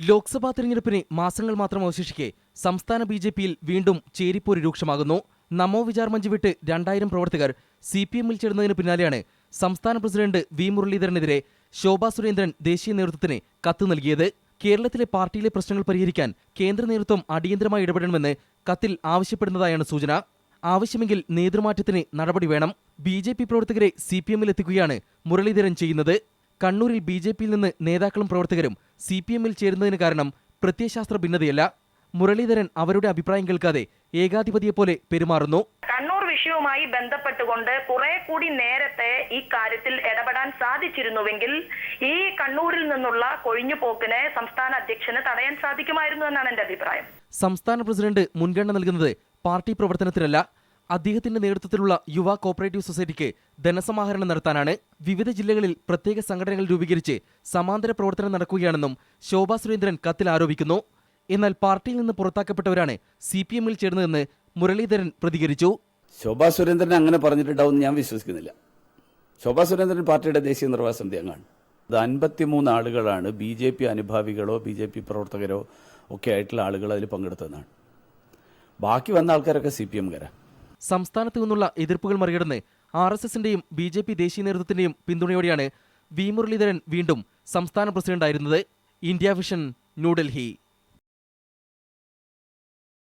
ലോക്സഭാ തെരഞ്ഞെടുപ്പിന് മാസങ്ങൾ മാത്രം അവശേഷിക്കെ സംസ്ഥാന ബി ജെ പിയിൽ വീണ്ടും ചേരിപ്പോര് രൂക്ഷമാകുന്നു. നമോ വിചാർ മഞ്ച് വിട്ട് രണ്ടായിരം പ്രവർത്തകർ സി പി എമ്മിൽ ചേർന്നതിന് പിന്നാലെയാണ് സംസ്ഥാന പ്രസിഡന്റ് വി മുരളീധരനെതിരെ ശോഭാ സുരേന്ദ്രൻ ദേശീയ നേതൃത്വത്തിന് കത്ത് നൽകിയത്. കേരളത്തിലെ പാർട്ടിയിലെ പ്രശ്നങ്ങൾ പരിഹരിക്കാൻ കേന്ദ്ര നേതൃത്വം അടിയന്തരമായി ഇടപെടണമെന്ന് കത്തിൽ ആവശ്യപ്പെടുന്നതായാണ് സൂചന. ആവശ്യമെങ്കിൽ നേതൃമാറ്റത്തിന് നടപടി വേണം. ബി ജെ പി പ്രവർത്തകരെ സി പി എമ്മിൽ എത്തിക്കുകയാണ് മുരളീധരൻ ചെയ്യുന്നത്. കണ്ണൂരിൽ ബി ജെ പിയിൽ നിന്ന് നേതാക്കളും പ്രവർത്തകരും സി പി എമ്മിൽ ചേരുന്നതിന് കാരണം പ്രത്യയശാസ്ത്ര ഭിന്നതയല്ല. മുരളീധരൻ അവരുടെ അഭിപ്രായം കേൾക്കാതെ ഏകാധിപതിയെപ്പോലെ പെരുമാറുന്നു. കണ്ണൂർ വിഷയവുമായി ബന്ധപ്പെട്ടുകൊണ്ട് കുറെ കൂടി നേരത്തെ ഈ കാര്യത്തിൽ ഇടപെടാൻ സാധിച്ചിരുന്നുവെങ്കിൽ ഈ കണ്ണൂരിൽ നിന്നുള്ള കൊഴിഞ്ഞുപോക്കിനെ സംസ്ഥാന അധ്യക്ഷന് തടയാൻ സാധിക്കുമായിരുന്നു എന്നാണ് എന്റെ അഭിപ്രായം. സംസ്ഥാന പ്രസിഡന്റ് മുൻഗണന നൽകുന്നത് പാർട്ടി പ്രവർത്തനത്തിനല്ല അദ്ദേഹത്തിന്റെ നേതൃത്വത്തിലുള്ള യുവ കോപ്പറേറ്റീവ് സൊസൈറ്റിക്ക് ധനസമാഹരണം നടത്താനാണ് വിവിധ ജില്ലകളിൽ പ്രത്യേക സംഘടനകൾ രൂപീകരിച്ച് സമാന്തര പ്രവർത്തനം നടക്കുകയാണെന്നും ശോഭാ സുരേന്ദ്രൻ കത്തിൽ ആരോപിക്കുന്നു. എന്നാൽ പാർട്ടിയിൽ നിന്ന് പുറത്താക്കപ്പെട്ടവരാണ് സി പി എമ്മിൽ ചേർന്നതെന്ന് മുരളീധരൻ പ്രതികരിച്ചു. ശോഭാ സുരേന്ദ്രൻ അങ്ങനെ പറഞ്ഞിട്ടുണ്ടാവും ഞാൻ വിശ്വസിക്കുന്നില്ല. ശോഭാ സുരേന്ദ്രൻ പാർട്ടിയുടെ ദേശീയ നിർവാഹ സമിതി അംഗമാണ്. അത് അൻപത്തിമൂന്ന് ആളുകളാണ് ബി ജെ പി അനുഭാവികളോ ബി ജെ പി പ്രവർത്തകരോ ഒക്കെ ആയിട്ടുള്ള ആളുകൾ അതിൽ പങ്കെടുത്തതെന്നാണ്. ബാക്കി വന്ന ആൾക്കാരൊക്കെ സി പി എംകാരാണ് സംസ്ഥാനത്തു നിന്നുള്ള എതിർപ്പുകൾ മറികടന്ന് ആർ എസ് എസിന്റെയും ബി ജെ പി ദേശീയ നേതൃത്വത്തിന്റെയും പിന്തുണയോടെയാണ് വി മുരളീധരൻ വീണ്ടും സംസ്ഥാന പ്രസിഡന്റായിരുന്നത്. India vision New Delhi.